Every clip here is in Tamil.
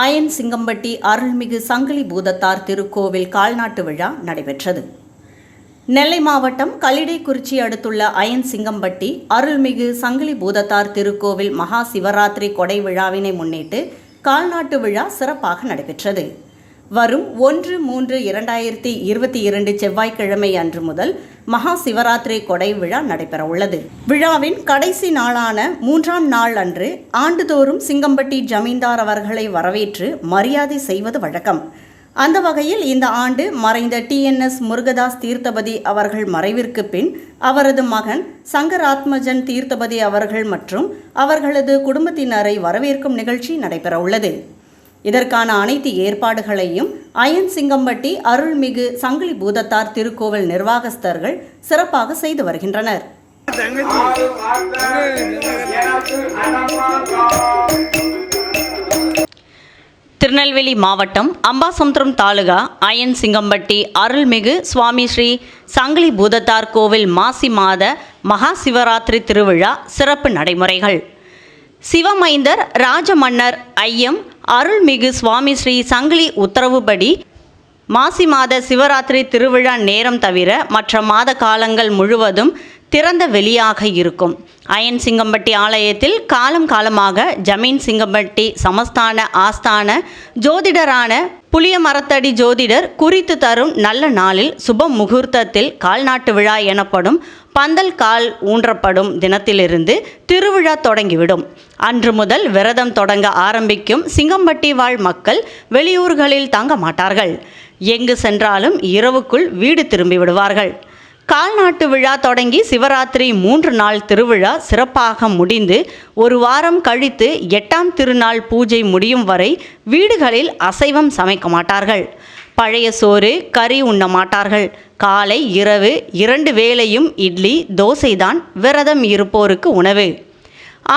அயன் சிங்கம்பட்டி அருள்மிகு சங்கிலி பூதத்தார் திருக்கோவில் கால்நாட்டு விழா நடைபெற்றது. நெல்லை மாவட்டம் கல்லிடைக்குறிச்சி அடுத்துள்ள அயன் சிங்கம்பட்டி அருள்மிகு சங்கிலி பூதத்தார் திருக்கோவில் மகா சிவராத்திரி கொடை விழாவினை முன்னிட்டு கால்நாட்டு விழா சிறப்பாக நடைபெற்றது. வரும் ஒன்று மூன்று இரண்டாயிரத்தி இருபத்தி இரண்டு செவ்வாய்க்கிழமை அன்று முதல் மகா சிவராத்திரி கொடை விழா நடைபெறவுள்ளது. விழாவின் கடைசி நாளான மூன்றாம் நாள் அன்று ஆண்டுதோறும் சிங்கம்பட்டி ஜமீன்தார் அவர்களை வரவேற்று மரியாதை செய்வது வழக்கம். அந்த வகையில் இந்த ஆண்டு மறைந்த டிஎன்எஸ் முருகதாஸ் தீர்த்தபதி அவர்கள் மறைவிற்கு பின் அவரது மகன் சங்கராத்மஜன் தீர்த்தபதி அவர்கள் மற்றும் அவர்களது குடும்பத்தினரை வரவேற்கும் நிகழ்ச்சி நடைபெறவுள்ளது. இதற்கான அனைத்து ஏற்பாடுகளையும் அயன் சிங்கம்பட்டி அருள்மிகு சங்கிலி பூதத்தார் திருக்கோவில் நிர்வாகஸ்தர்கள் சிறப்பாக செய்து வருகின்றனர். திருநெல்வேலி மாவட்டம் அம்பாசமுத்திரம் தாலுகா அயன் சிங்கம்பட்டி அருள்மிகு சுவாமி ஸ்ரீ சங்கிலி பூதத்தார் கோவில் மாசி மாத மகா சிவராத்திரி திருவிழா சிறப்பு நடைமுறைகள். சிவமைந்தர் ராஜமன்னர் ஐயம் அருள்மிகு சுவாமி ஸ்ரீ சங்கிலி உத்தரவுப்படி மாசி மாத சிவராத்திரி திருவிழா நேரம் தவிர மற்ற மாத காலங்கள் முழுவதும் திறந்த வெளியாக இருக்கும். அயன் சிங்கம்பட்டி ஆலயத்தில் காலம் காலமாக ஜமீன் சிங்கம்பட்டி சமஸ்தான ஆஸ்தான ஜோதிடரான புளிய மரத்தடி ஜோதிடர் குறித்து தரும் நல்ல நாளில் சுப முகூர்த்தத்தில் கால்நாட்டு விழா எனப்படும் பந்தல் கால் ஊன்றப்படும் தினத்திலிருந்து திருவிழா தொடங்கிவிடும். அன்று முதல் விரதம் தொடங்க ஆரம்பிக்கும் சிங்கம்பட்டி வாழ் மக்கள் வெளியூர்களில் தங்க மாட்டார்கள். எங்கு சென்றாலும் இரவுக்குள் வீடு திரும்பி விடுவார்கள். கால்நாட்டு விழா தொடங்கி சிவராத்திரி மூன்று நாள் திருவிழா சிறப்பாக முடிந்து ஒரு வாரம் கழித்து எட்டாம் திருநாள் பூஜை முடியும் வரை வீடுகளில் அசைவம் சமைக்க மாட்டார்கள். பழைய சோறு கறி உண்ண மாட்டார்கள். காலை இரவு இரண்டு வேளையும் இட்லி தோசைதான் விரதம் இருப்போருக்கு உணவு.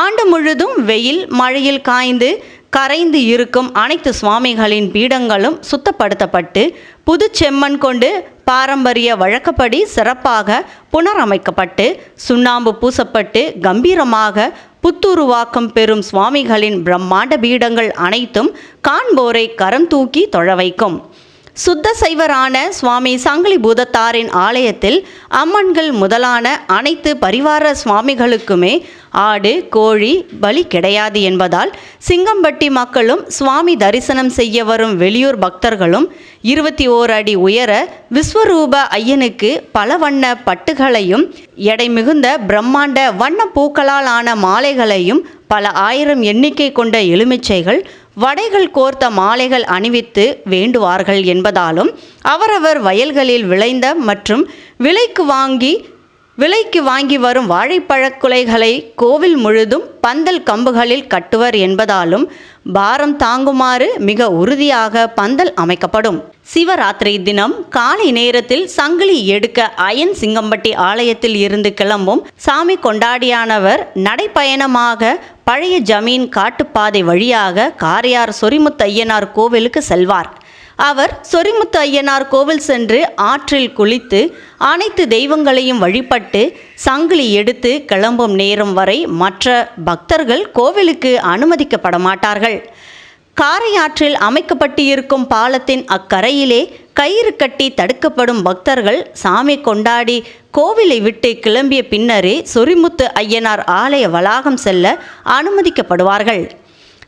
ஆண்டு முழுதும் வெயில் மழையில் காய்ந்து கரைந்து இருக்கும் அனைத்து சுவாமிகளின் பீடங்களும் சுத்தப்படுத்தப்பட்டு புது செம்மண் கொண்டு பாரம்பரிய வழக்கப்படி சிறப்பாக புனரமைக்கப்பட்டு சுண்ணாம்பு பூசப்பட்டு கம்பீரமாக புத்துருவாக்கம் பெறும் சுவாமிகளின் பிரம்மாண்ட பீடங்கள் அனைத்தும் காண்போரை கரம் தூக்கி தொழ வைக்கும் சுத்த சைவரான சுவாமி சங்கிலி பூதத்தாரின் ஆலயத்தில் அம்மன்கள் முதலான அனைத்து பரிவார சுவாமிகளுக்குமே ஆடு கோழி பலி கிடையாது என்பதால் சிங்கம்பட்டி மக்களும் சுவாமி தரிசனம் செய்ய வரும் வெளியூர் பக்தர்களும் இருபத்தி ஓர் அடி உயர விஸ்வரூப ஐயனுக்கு பல வண்ண பட்டுகளையும் எடை மிகுந்த பிரம்மாண்ட வண்ண பூக்களால் ஆன மாலைகளையும் பல ஆயிரம் எண்ணிக்கை கொண்ட எலுமிச்சைகள் வடைகள் கோர்த்த மாலைகள் அணிவித்து வேண்டுவார்கள் என்பதாலும் அவரவர் வயல்களில் விளைந்த மற்றும் விலைக்கு வாங்கி விலைக்கு வாங்கி வரும் வாழைப்பழக் குலைகளை கோவில் முழுதும் பந்தல் கம்புகளில் கட்டுவர் என்பதாலும் பாரம் தாங்குமாறு மிக உறுதியாக பந்தல் அமைக்கப்படும். சிவராத்திரி தினம் காலை நேரத்தில் சங்கிலி எடுக்க அயன் சிங்கம்பட்டி ஆலயத்தில் இருந்து கிளம்பும் சாமி கொண்டாடியானவர் நடைப்பயணமாக பழைய ஜமீன் காட்டுப்பாதை வழியாக காரையார் சொரிமுத்து ஐயனார் கோவிலுக்கு செல்வார். அவர் சொரிமுத்து ஐயனார் கோவில் சென்று ஆற்றில் குளித்து அனைத்து தெய்வங்களையும் வழிபட்டு சங்கிலி எடுத்து கிளம்பும் நேரம் வரை மற்ற பக்தர்கள் கோவிலுக்கு அனுமதிக்கப்பட மாட்டார்கள் காரையாற்றில் அமைக்கப்பட்டிருக்கும் பாலத்தின் அக்கரையிலே கயிறு கட்டி தடுக்கப்படும் பக்தர்கள் சாமி கொண்டாடி கோவிலை விட்டு கிளம்பிய பின்னரே சொரிமுத்து ஐயனார் ஆலய வளாகம் செல்ல அனுமதிக்கப்படுவார்கள்.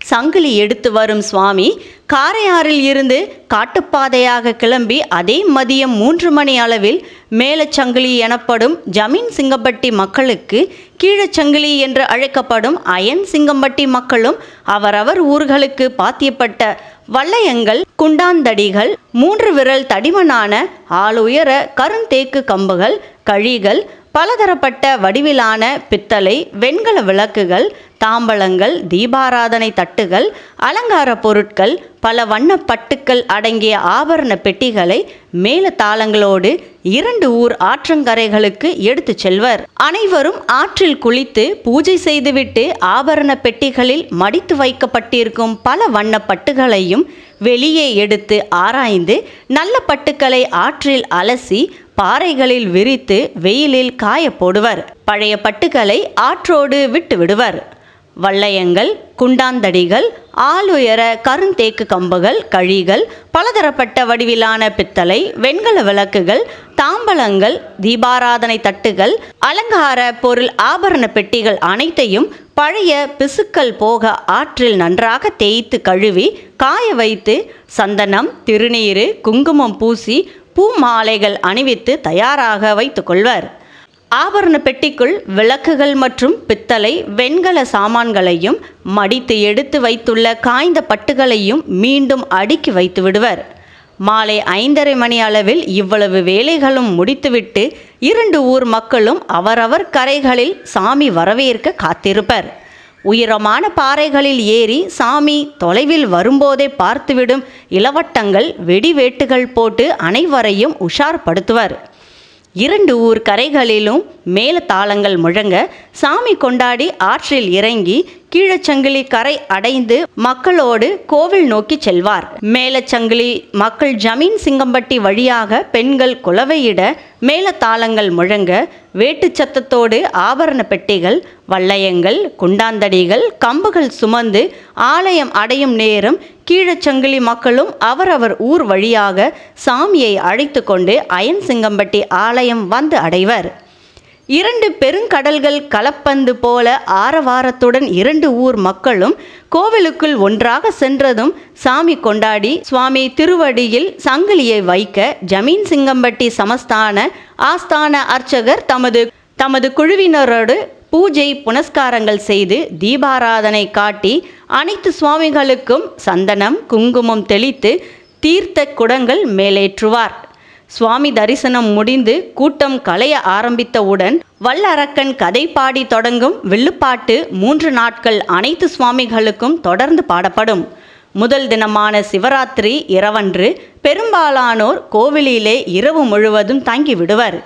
சங்கிலி எடுத்து வரும் சுவாமி காரையாறில் இருந்து காட்டுப்பாதையாக கிளம்பி அதே மதியம் மூன்று மணி அளவில் மேலச்சங்கிலி எனப்படும் ஜமீன் சிங்கம்பட்டி மக்களுக்கு கீழச்சங்கிலி என்று அழைக்கப்படும் அயன் சிங்கம்பட்டி மக்களும் அவரவர் ஊர்களுக்கு பாத்தியப்பட்ட வல்லையங்கள் குண்டாந்தடிகள் மூன்று விரல் தடிமனான ஆளுயர கருந்தேக்கு கம்புகள் கழிகள் பலதரப்பட்ட வடிவிலான பித்தளை வெண்கல விளக்குகள் தாம்பளங்கள் தீபாராதனை தட்டுகள் அலங்கார பொருட்கள் பல வண்ணப்பட்டுக்கள் அடங்கிய ஆபரண பெட்டிகளை மேல தாளங்களோடு இரண்டு ஊர் ஆற்றங்கரைகளுக்கு எடுத்து செல்வர். அனைவரும் ஆற்றில் குளித்து பூஜை செய்துவிட்டு ஆபரண பெட்டிகளில் மடித்து வைக்கப்பட்டிருக்கும் பல வண்ண பட்டுகளையும் வெளியே எடுத்து ஆராய்ந்து நல்ல பட்டுக்களை ஆற்றில் அலசி பாறைகளில் விரித்து வெயிலில் காய போடுவர் பழைய பட்டுக்களை ஆற்றோடு விட்டு விடுவர் குண்டாந்தடிகள் குண்டாந்தடிகள் ஆளுயர கருந்தேக்கு கம்புகள் கழிகள் பலதரப்பட்ட வடிவிலான பித்தளை வெண்கல விளக்குகள் தாம்பலங்கள் தீபாராதனை தட்டுகள் அலங்கார பொருள் ஆபரண பெட்டிகள் அனைத்தையும் பழைய பிசுக்கள் போக ஆற்றில் நன்றாக தேய்த்து கழுவி காய வைத்து சந்தனம் திருநீறு குங்குமம் பூசி பூ மாலைகள் அணிவித்து தயாராக வைத்துக்கொள்வர் ஆபரண பெட்டிக்குள் விளக்குகள் மற்றும் பித்தளை வெண்கல சாமான்களையும் மடித்து எடுத்து வைத்துள்ள காய்ந்த பட்டுகளையும் மீண்டும் அடுக்கி வைத்து விடுவர். மாலை ஐந்தரை மணி அளவில் இவ்வளவு வேலைகளும் முடித்துவிட்டு இரண்டு ஊர் மக்களும் அவரவர் கரைகளில் சாமி வரவேற்க காத்திருப்பர். உயரமான பாறைகளில் ஏறி சாமி தொலைவில் வரும்போதே பார்த்துவிடும் இளவட்டங்கள் வெடிவேட்டுகள் போட்டு அனைவரையும் உஷார்படுத்துவர். இரண்டு ஊர் கரைகளிலும் மேல தாளங்கள் முழங்க சாமி கொண்டாடி ஆற்றில் இறங்கி கீழச்சங்கிலி கரை அடைந்து மக்களோடு கோவில் நோக்கி செல்வார். மேலச்சங்கிலி மக்கள் ஜமீன் சிங்கம்பட்டி வழியாக பெண்கள் குலவையிட மேலத்தாளங்கள் முழங்க வேட்டுச் சத்தத்தோடு ஆபரண பெட்டிகள் வளையங்கள் குண்டாந்தடிகள் கம்புகள் சுமந்து ஆலயம் அடையும் நேரம் கீழச்சங்கிலி மக்களும் அவரவர் ஊர் வழியாக சாமியை அழைத்து கொண்டு அயன் சிங்கம்பட்டி ஆலயம் வந்து அடைவர். இரண்டு பெருங்கடல்கள் கலப்பந்து போல ஆரவாரத்துடன் இரண்டு ஊர் மக்களும் கோவிலுக்குள் ஒன்றாக சென்றதும் சாமி கொண்டாடி சுவாமி திருவடியில் சங்கிலியை வைக்க ஜமீன் சிங்கம்பட்டி சமஸ்தான ஆஸ்தான அர்ச்சகர் தமது தமது குழுவினரோடு பூஜை புனஸ்காரங்கள் செய்து தீபாராதனை காட்டி அனைத்து சுவாமிகளுக்கும் சந்தனம் குங்குமம் தெளித்து தீர்த்த குடங்கள் மேலேற்றுவார். சுவாமி தரிசனம் முடிந்து கூட்டம் கலைய ஆரம்பித்தவுடன் வல்லரக்கன் கதை பாடி தொடங்கும் வில்லுப்பாட்டு மூன்று நாட்கள் அனைத்து சுவாமிகளுக்கும் தொடர்ந்து பாடப்படும். முதல் தினமான சிவராத்திரி இரவன்று பெரும்பாலானோர் கோவிலிலே இரவு முழுவதும் தங்கி விடுவர்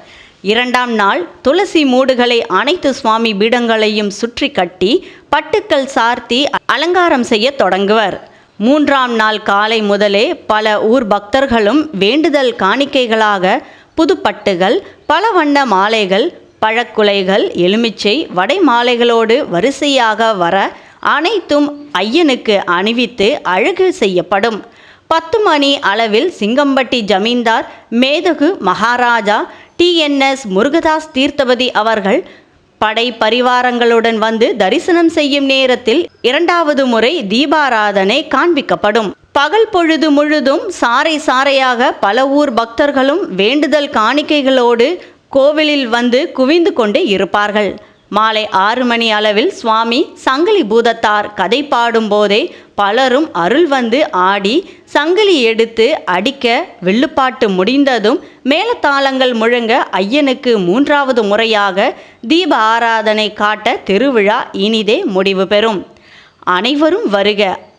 இரண்டாம் நாள் துளசி மூடுகளை அனைத்து சுவாமி பீடங்களையும் சுற்றி கட்டி பட்டுக்கள் சார்த்தி அலங்காரம் செய்ய தொடங்குவர். மூன்றாம் நாள் காலை முதலே பல ஊர் பக்தர்களும் வேண்டுதல் காணிக்கைகளாக புதுப்பட்டுகள் பல வண்ண மாலைகள் பழக்குலைகள் எலுமிச்சை வடை மாலைகளோடு வரிசையாக வர அனைத்தும் ஐயனுக்கு அணிவித்து அழகு செய்யப்படும். பத்து மணி அளவில் சிங்கம்பட்டி ஜமீன்தார் மேதகு மகாராஜா டிஎன்எஸ் முருகதாஸ் தீர்த்தபதி அவர்கள் படை பரிவாரங்களுடன் வந்து தரிசனம் செய்யும் நேரத்தில் இரண்டாவது முறை தீபாராதனை காண்பிக்கப்படும். பகல் பொழுது முழுதும் சாறை சாறையாக பல ஊர் பக்தர்களும் வேண்டுதல் காணிக்கைகளோடு கோவிலில் வந்து குவிந்து கொண்டு இருப்பார்கள். மாலை ஆறு மணி அளவில் சுவாமி சங்கிலி பூதத்தார் கதை பாடும்போதே பலரும் அருள் வந்து ஆடி சங்கிலி எடுத்து அடிக்க வில்லுப்பாட்டு முடிந்ததும் மேலத்தாளங்கள் முழங்க ஐயனுக்கு மூன்றாவது முறையாக தீப ஆராதனை காட்ட திருவிழா இனிதே முடிவு பெறும். அனைவரும் வருக